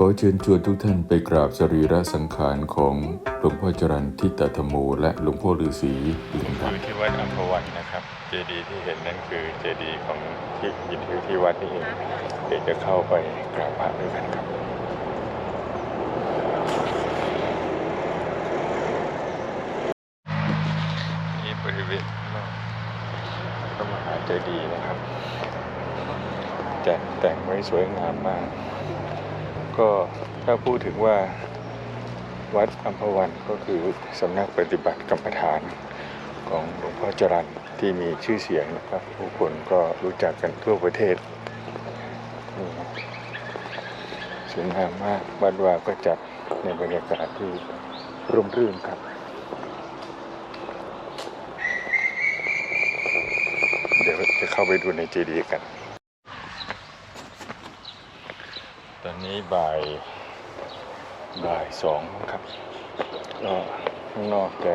ขอเชิญชวนทุกท่านไปกราบสรีระสังขารของหลวงพ่อจรันทิตธรรมโมและหลวงพ่อฤาษีหลืองดำอยู่ที่วัดอัมพวันนะครับ เจดีย์ที่เห็นนั่นคือเจดีย์ของที่ยินที่ที่วัดนี่เองเดี๋ยวจะเข้าไปกราบพระด้วยกันครับนี่บริเวณนอกพระมหาเจดีย์นะครับจัดแต่งไว้สวยงามมาก ก็ถ้าพูดถึงว่าวัดอัมพวันก็คือสำนักปฏิบัติกรรมฐานของหลวงพ่อจรันที่มีชื่อเสียงนะครับ ผู้คนก็รู้จักกันทั่วประเทศสวยงามมากวัดวาก็จัดในบรรยากาศที่ร่มรื่นครับเดี๋ยวจะเข้าไปดูในเจดีย์กัน ตอ นนี้บ่ายบ่ายสองครับก็ข้างนอกจะ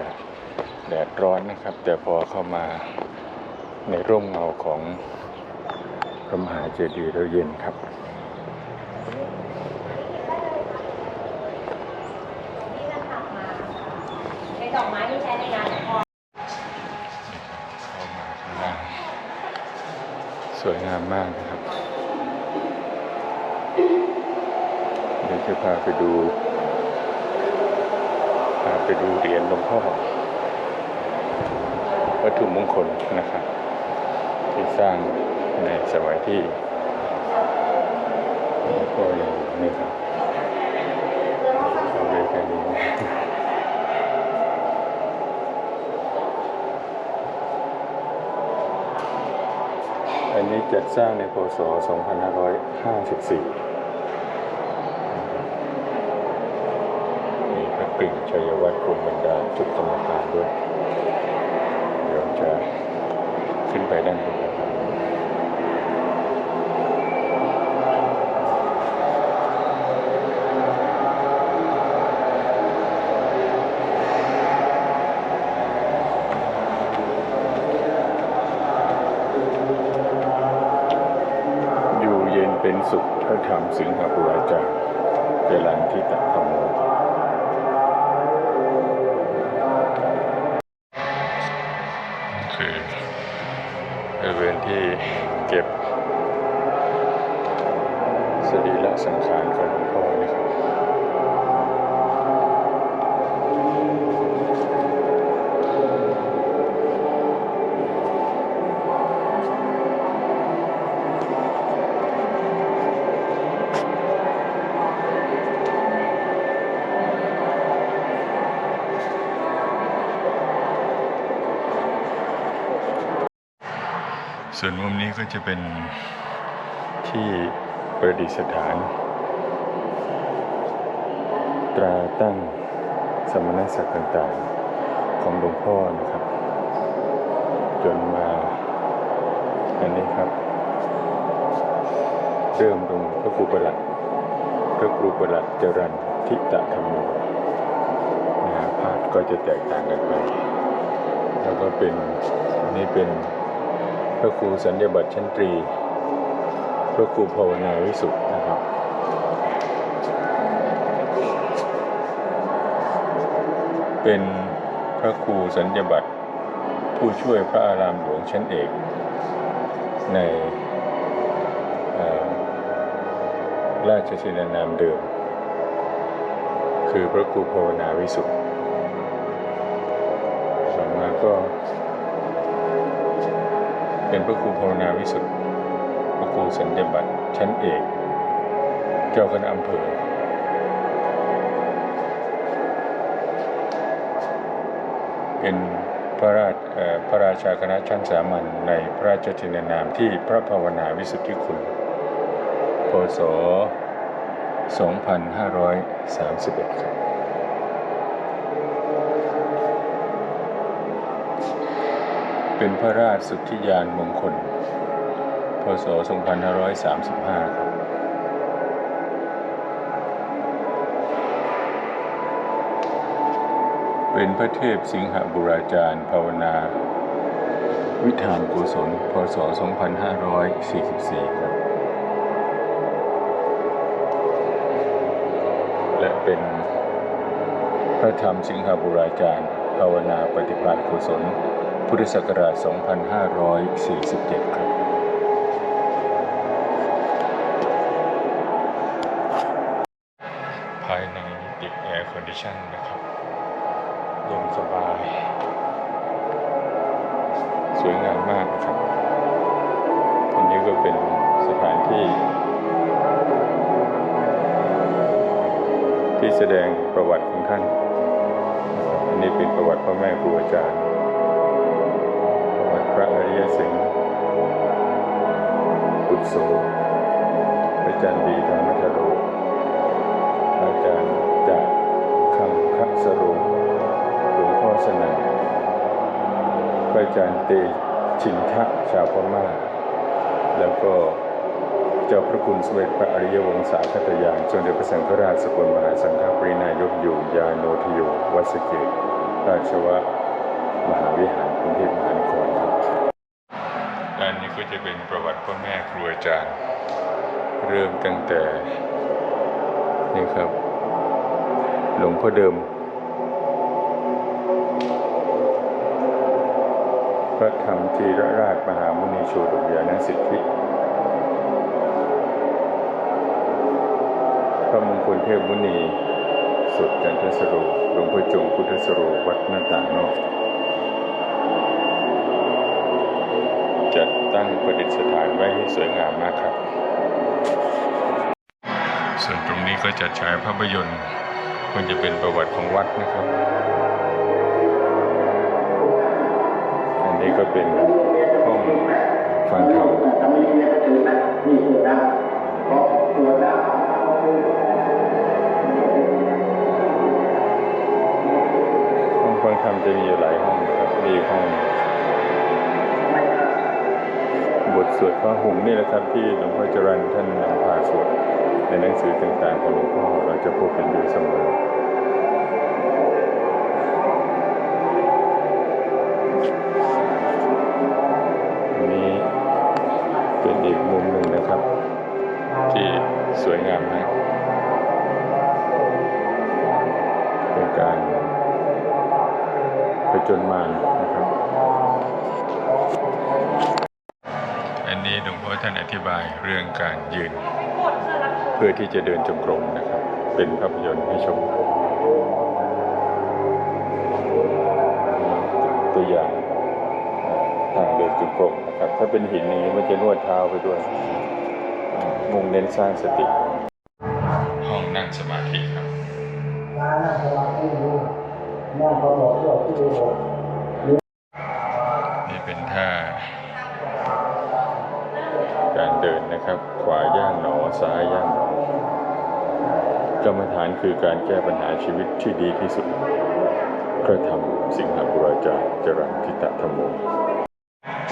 แดดร้อนนะครับ แต่พอเข้ามาในร่มเงาของพระมหาเจดีย์แล้วเย็นครับนี่ก็ทำมาเป็นดอกไม้ที่ใช้ในงานหลวงพ่อเข้ามาข้างล่างสวยงามมาก จะพาไปดู พาไปดูเหรียญหลวงพ่อวัตถุมงคลนะครับ ที่สร้างในสมัยที่หลวงพ่อยังอยู่นี่ครับเอาเลยแค่นี้อันนี้จัดสร้างในพศ 2554 มีพระกริ่ง ชัยวัฒน์กรมบรรดาลชุดกรรมการด้วย เดี๋ยวจะขึ้นไปด้านบนนะครับอยู่เย็นเป็นสุขพระธรรมสิงหปุราจารย์เจรันทิตธรรมโม คือบริเวณที่เก็บสรีระสังขารของหลวงพ่อนะครับ ส่วนมุมนี้ก็จะเป็นที่ประดิษฐาน ตราตั้งสมณศักดิ์ต่างๆ ของหลวงพ่อนะครับ จนมาอันนี้ครับ เริ่มตรงพระครูประหลัดพระครูประหลัดจรันทิตธรรมโมนะฮะภาพก็จะแตกต่างกันไป แล้วก็เป็นอันนี้เป็น พระครูสัญญบัตรชั้นตรี พระครูภาวนาวิสุทธ์นะครับ เป็นพระครูสัญญบัตรผู้ช่วยพระอารามหลวงชั้นเอก ในราชชินานามเดิม คือพระครูภาวนาวิสุทธ์ต่อมาก็ เป็นพระครูภาวนาวิสุทธิ์พระครูสัญญบัตรชั้นเอกเจ้าคณะอำเภอเป็นพระราชพระราชาคณะชั้นสามัญในพระราชทินานามที่พระภาวนาวิสุทธิคุณพศ2531ครับ เป็นพระราชสุทธิยานมงคล พศ 2535 ครับเป็นพระเทพสิงหบุราจารย์ภาวนา วิธานกุศล พศ 2544 ครับ และเป็นพระธรรมสิงหบุราจารย์ภาวนาปฏิภาณกุศล พุทธศักราช 2547 ครับ ภายในติดแอร์คอนดิชันนะครับเย็นสบาย สวยงามมากนะครับ อันนี้ก็เป็นสถานที่ ที่แสดงประวัติของท่าน อันนี้เป็นประวัติพ่อแม่ครูอาจารย์ ยสิงห์ปุตโสพระอาจารย์ดีธรรมธโรอาจารย์จากคำคัสโรหลวงพ่อสนั่นพระอาจารย์เตชินทะชาวพม่า แล้วก็เจ้าพระคุณสมเด็จพระอริยวงศาคตยานสมเด็จพระสังฆราชสกลมหาสังฆปรินายกอยู่ยาโนทโยวัสเกตราชวะมหาวิหารกรุงเทพมหานคร นั้นนี้ก็จะเป็นประวัติพ่อแม่ครูอาจารย์ เริ่มตั้งแต่นี่ครับ หลวงพ่อเดิม พระธรรมทีรราชมหามุนีโชดกยานสิทธิพระมงคลเทพมุนี สุดจันทสโรหลวงพ่อจงพุทธสโรวัดหน้าต่างนอก จัด ตั้งประดิษฐานไว้ให้สวยงามมากครับ ส่วนตรงนี้ก็จัดฉายภาพยนตร์ควรจะเป็นประวัติของวัดนะครับ อันนี้ก็เป็นห้องฟังธรรมห้องฟังธรรมจะมีอยู่หลายห้องนะครับนี่ห้อง สวดพระหุงนี่แหละครับที่หลวงพ่อจรันท่านนำพาสวดในหนังสือต่างๆของหลวงพ่อเราจะพบกันอยู่เสมอนี้เป็นอีกมุมหนึ่งนะครับ ที่สวยงามมากเป็นการผจญมานะครับ ท่านอธิบายเรื่องการยืน เพื่อที่จะเดินจงกรมนะครับ เป็นภาพยนตร์ให้ชม ตัวอย่างทางเดินจงกรมนะครับ ถ้าเป็นหินอย่างนี้มันจะนวดเท้าไปด้วย มุ่งเน้นสร้างสติ ห้องนั่งสมาธิครับนี่ กรรมฐานคือการแก้ปัญหาชีวิตที่ดีที่สุด พระธรรมสิงหบุราจารย์จรัญทิตธรรมโม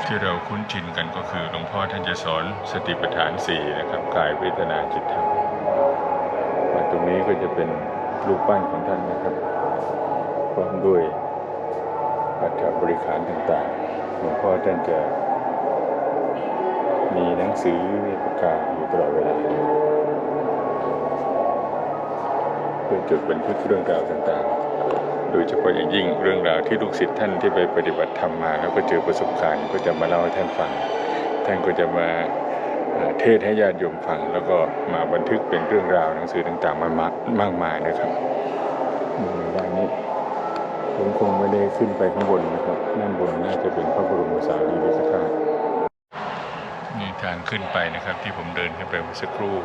ที่เราคุ้นชินกันก็คือหลวงพ่อท่านจะสอนสติปัฏฐานสี่นะครับกายเวทนาจิตธรรมมาตรงนี้ก็จะเป็นรูปปั้นของท่านนะครับพร้อมด้วยอัฐบริขารต่างๆหลวงพ่อท่านจะมีหนังสือมีปากกาอยู่ตลอดเวลา พื่อจดบันทึกเรื่องราวต่างๆ โดยเฉพาะอย่างยิ่งเรื่องราวที่ลูกศิษย์ท่านที่ไปปฏิบัติธรรมมา แล้วก็เจอประสบการณ์ก็จะมาเล่าให้ท่านฟัง ท่านก็จะมาเทศให้ญาติโยมฟัง แล้วก็มาบันทึกเป็นเรื่องราวหนังสือต่างๆมามามากมายนะครับอืมด้านนี้ผมคงไม่ได้ขึ้นไปข้างบนนะครับด้านบนน่าจะเป็นพระบรมสารีริกธาตุนี่ทางขึ้นไปนะครับที่ผมเดินขึ้นไปเมื่อสักครู่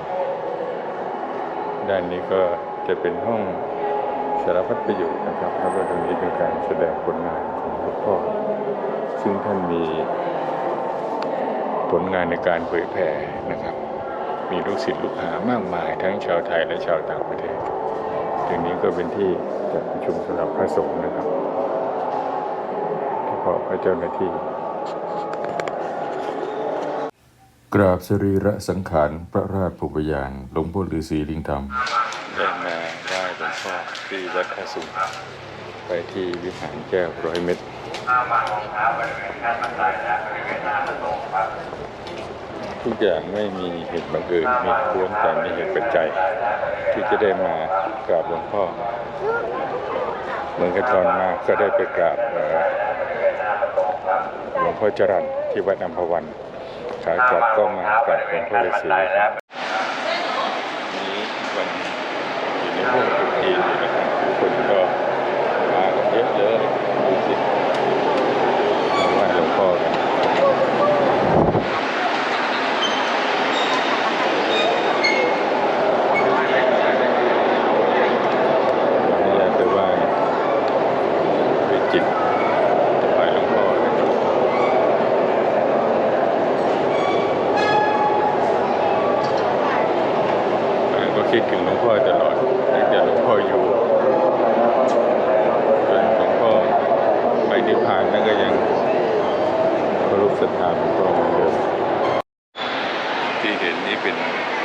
ด้านนี้ก็ จะเป็นห้องสารพัดประโยชน์นะครับแล้วก็ตรงนี้เป็นการแสดงผลงานของหลวงพ่อ ซึ่งท่านมีผลงานในการเผยแผ่นะครับ มีลูกศิษย์ลูกหามากมาย ทั้งชาวไทยและชาวต่างประเทศตรงนี้ก็เป็นที่จัดประชุมสำหรับพระสงฆ์นะครับเฉพาะพระเจ้าหน้าที่ กราบสรีระสังขารพระราชภูปยานหลวงพ่อฤาษีลิงธรรม ว้หลวงพ่อที่วัดท่าสุงไปที่วิหารแก้วร้อยเม็ดทุกอย่างไม่มีเหตุบังเอิญมีล้วนแต่มีเหตุปัจจัยที่จะได้มากราบหลวงพ่อเมือนกับตอนมาก็ได้ไปกราบหลวงพ่อจรันที่วัดอัมพวันขากลับก็มากราบหลวงพ่อฤาษีนี้วันอยู่ในช่วง ตรุษจีนอยู่นะครับทุกคนก็มากันเยอะเลยดูสิมาไหว้หลวงพ่อกัน อยากไปไหว้ไปจิตถวายหลวงพ่อนะครับแล้วก็คิดถึงหลวงพ่อตลอดตั้งแต่หลวงพ่ออยู่จนหลวงพ่อไปนิพพานนั่นก็ยังเคา รพศรัทธาหลวงพ่อเหมือนเดิมที่เห็นนี้เป็น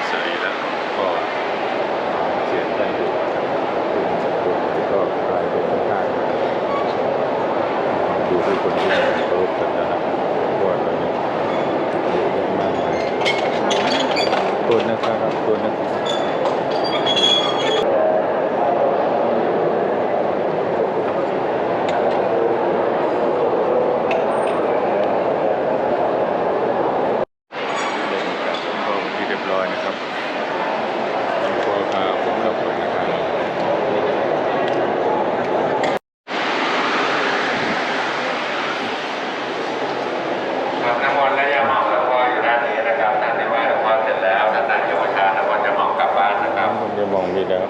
สรีระของพ่อเขียนได้อยู่เป็นสกุลแล้วก็กลายเป็นพระธาตุดูที่คนที่เคารพศรัทธาเพราะว่าตอนนี้เยอะมากมายตัวนะครับตัวนะครับเดินกลับหลวงพ่อเป็นที่เรียบร้อยนะครับ หลวงพ่อพาผมกลับไปนะครับ ครับน้ำมนต์และยาหมองหลวงพ่ออยู่ด้านนี้นะครับท่านที่ไหว้หลวงพ่อเสร็จแล้วท่านนั่งโยชาหลวงพ่อจะหมองกลับบ้านนะครับน้ำมันจะมองดีแล้ว